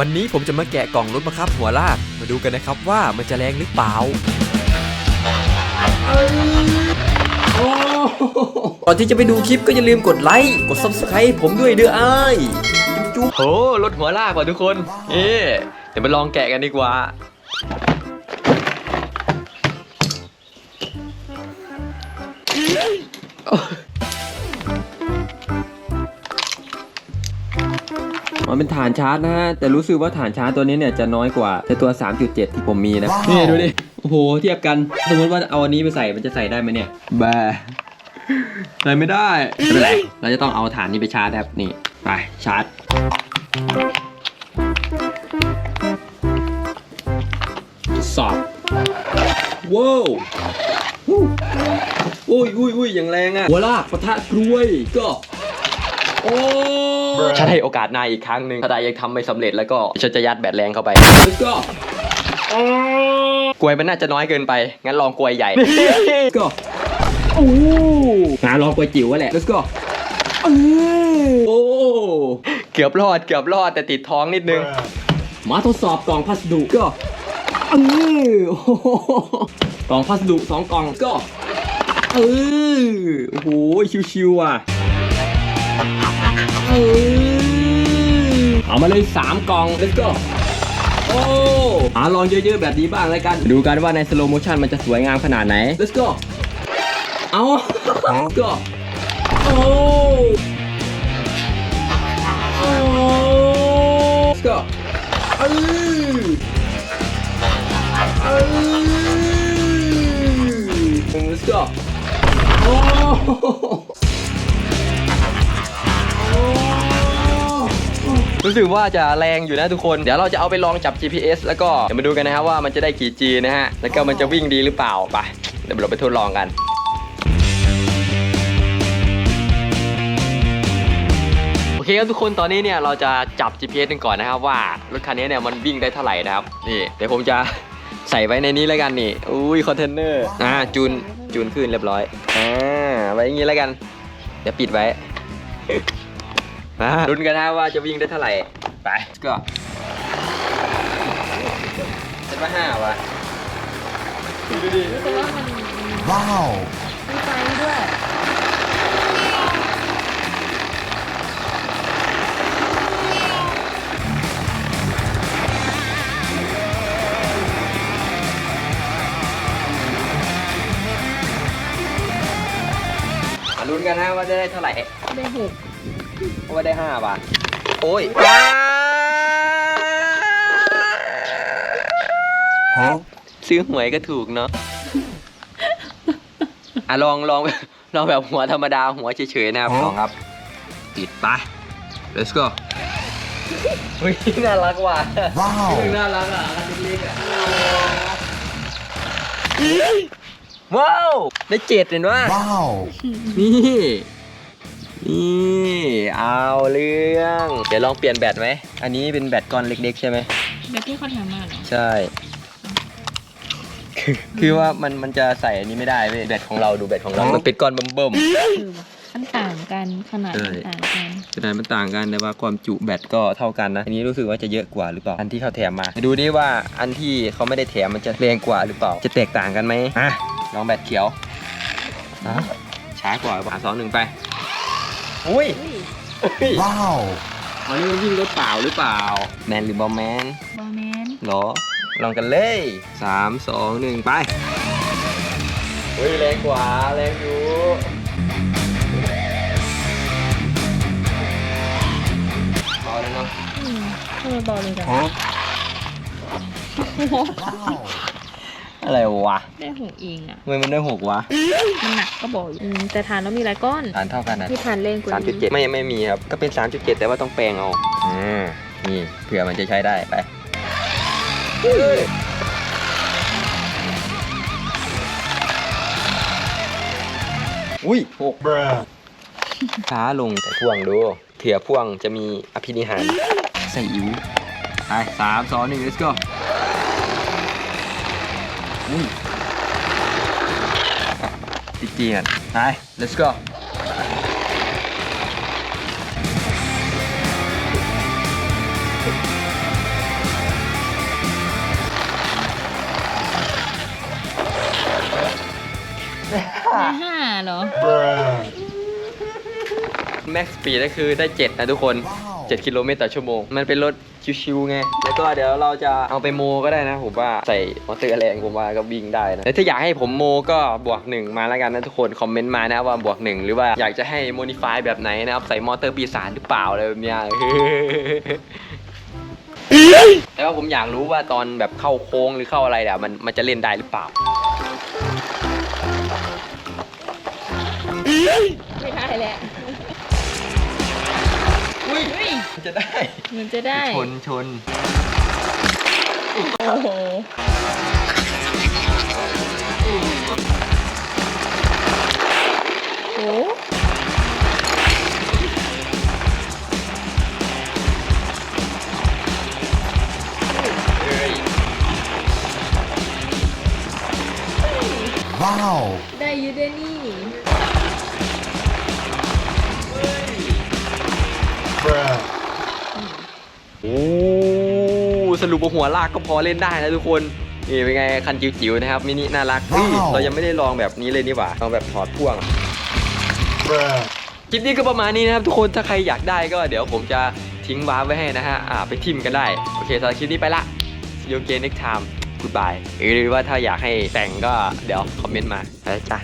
วันนี้ผมจะมาแกะกล่องรถบังคับหัวลาก มาดูกันนะครับว่ามันจะแรงหรือเปล่าก่อนที่จะไปดูคลิปก็อย่าลืมกดไลค์ กด subscribe ผมด้วยเด้อไอ้ายจุ๊บๆโหรถหัวลากว่ะทุกคน เอ๊เดี๋ยวมาลองแกะกันดีกว่า มันเป็นฐานชาร์จนะฮะ แต่รู้สึกว่าฐานชาร์จตัวนี้เนี่ยจะน้อยกว่าแต่ตัว 3.7 ที่ผมมีนะว้าวนี่ดูดิ โอ้โห เทียบกัน สมมติว่าเอาอันนี้ไปใส่ มันจะใส่ได้ไหมเนี่ยแบใส่ไม่ได้ไม่เป็นไร เราจะต้องเอาฐานนี้ไปชาร์จครับ นี่ ไป ชาร์จ สอบว้าววู้อุ้ยอุ้ยอุ้ยอย่างแรงอะหัวลากปะทะกรวยก็ โอ้ถ้าได้โอกาสหนายอีกครั้งหนึ่งถ้าได้ยังทำไม่สำเร็จแล้วก็ฉันจะยัดแบตแรงเข้าไป Let's go กลวยมันน่าจะน้อยเกินไป งั้นลองกลวยใหญ่ Let's go โอ้งานลองกวยจิ๋วอะแหละ Let's go เอ้ยโอ้เกือบรอดเกือบรอดแต่ติดท้องนิดนึง มาทดสอบกล่องพัสดุก็เอ้ยโอ้โหกล่องพัสดุสองกล่องก็เออโอ้โหชิวๆอะ เอามาเลยสามกล่อง Let's go โอ้หาลองเยอะๆแบบนี้บ้างแล้วกัน ดูกันว่าในสโลโมชันมันจะสวยงามขนาดไหน Let's go เอา Let's go โอ้โอ้ Let's go เออเออ Let's go โอ้ รู้สึกว่าจะแรงอยู่นะทุกคน เดี๋ยวเราจะเอาไปลองจับ GPS แล้วก็เดี๋ยวมาดูกันนะครับว่ามันจะได้กี่ G นะฮะ แล้วก็มันจะวิ่งดีหรือเปล่า ไป เดี๋ยวเราไปทดลองกันโอเคครับทุกคนตอนนี้เนี่ยเราจะจับ GPS กันก่อนนะครับว่ารถคันนี้เนี่ยมันวิ่งได้เท่าไหร่นะครับนี่เดี๋ยวผมจะใส่ไว้ในนี้แล้วกันนี่อุ้ยคอนเทนเนอร์อ่าจูนจูนขึ้นเรียบร้อยอ่าไว้อย่างนี้แล้วกันเดี๋ยวปิดไว้ มาลุ้นกันนะว่าจะวิ่งได้เท่าไหร่ ไปก็เซ็ตว่าห้าวะดูดิรู้สึกว่ามันว้าวมีไฟด้วยมาลุ้นกันนะว่าจะได้เท่าไหร่ ได้หก เพราะว่าได้ห้าบาทโอ้ยฮะซื้อหวยก็ถูกเนาะอะลองลองลองแบบหัวธรรมดาหัวเฉยๆนะครับลองครับปิดไป let's go เฮ้ยน่ารักว่ะว้าวน่ารักอะอันเล็กๆอะว้าวได้เจ็ดเห็นว่าว้าวนี่ นี่เอาเรื่อง เดี๋ยวลองเปลี่ยนแบตไหม อันนี้เป็นแบตก้อนเล็กๆ ใช่ไหมแบบที่เขาทำมาเหรอ ใช่ คือคือว่ามันมันจะใส่อันนี้ไม่ได้เว้ยแบตของเราดูแบตของเรา มันเป็นก้อนเบิ่มคือมันต่างกันขนาดใช่มันต่างกันๆขนาดมันต่างกันแต่ว่าความจุแบตก็เท่ากันนะ อันนี้รู้สึกว่าจะเยอะกว่าหรือเปล่า อันที่เขาแถมมาดูดิว่าอันที่เขาไม่ได้แถมมันจะแรงกว่าหรือเปล่า จะแตกต่างกันไหมอะลองแบตเขียวอะช้ากว่าสามสองหนึ่งไป อุ้ยอุ้ยเฮ้ยว้าวอันนี้มันวิ่งรถเปล่าหรือเปล่า แมนหรือบอมแมนบอแมนเหรอ ลองกันเลยสามสองหนึ่งไปเฮ้ยแรงกว่าแรงอยู่เอาแล้วเนาะอืมทำไมเบาเลยจังฮะโอ้โหว้าว อะไรวะได้หกเองอะทำไมมันได้หกวะมันหนักก็บอกอยู่อืมแต่ทานแล้วมีหลายก้อนฐานเท่ากันนะที่ทานเล่นกว่าสามจุดนี้เจ็ดไม่ไม่มีครับ ก็เป็นสามจุดเจ็ดแต่ว่าต้องแปลงเอาอ่านี่เผื่อมันจะใช้ได้ไปอุ้ยหกช้าลงแต่พ่วงดูเถื่อพ่วงจะมีอภินิหารใส่อิ๋วไปสามสองหนึ่ง let's go ตีกเกียร์ไป let's go ได้ห้าเหรอ แม็กซ์ปีก็คือได้เจ็ดนะทุกคน ว้า 7 กิโลเมตรต่อชั่วโมง มันเป็นรถชิวๆไง แล้วก็เดี๋ยวเราจะเอาไปโมก็ได้นะผมว่าใส่มอเตอร์แรงผมว่าก็วิ่งได้นะ แล้วถ้าอยากให้ผมโมก็บวกหนึ่งมาแล้วกันนะทุกคน คอมเมนต์มานะว่าบวกหนึ่งหรือว่าอยากจะให้โมดิฟายแบบไหนนะครับ ใส่มอเตอร์ปีศาจหรือเปล่าอะไรแบบเนี้ยแต่ว่าผมอยากรู้ว่าตอนแบบเข้าโค้งหรือเข้าอะไรเนี่ยมันมันจะเล่นได้หรือเปล่าไม่ได้แหละ อุ้ยเฮ้ยมันจะได้มันจะได้ ชนชนโอ้โหโอ้เอ้ย Wow. ได้อยูเดนี่ โอ้สรุปว่าหัวลากก็พอเล่นได้นะทุกคนนี่เป็นไงคันจิ๋วๆนะครับมินิน่ารักเฮ้ยว้าวเรายังไม่ได้ลองแบบนี้เลยนี่หว่าลองแบบถอดพ่วง Bruh. คลิปนี้ก็ประมาณนี้นะครับทุกคนถ้าใครอยากได้ก็เดี๋ยวผมจะทิ้งวาร์ปไว้ให้นะฮะอ่าไปทิมกันได้ โอเคสำหรับคลิปนี้ไปละ See you again next time goodbye หรือว่าถ้าอยากให้แต่งก็เดี๋ยวคอมเมนต์มาไปละจ้ะ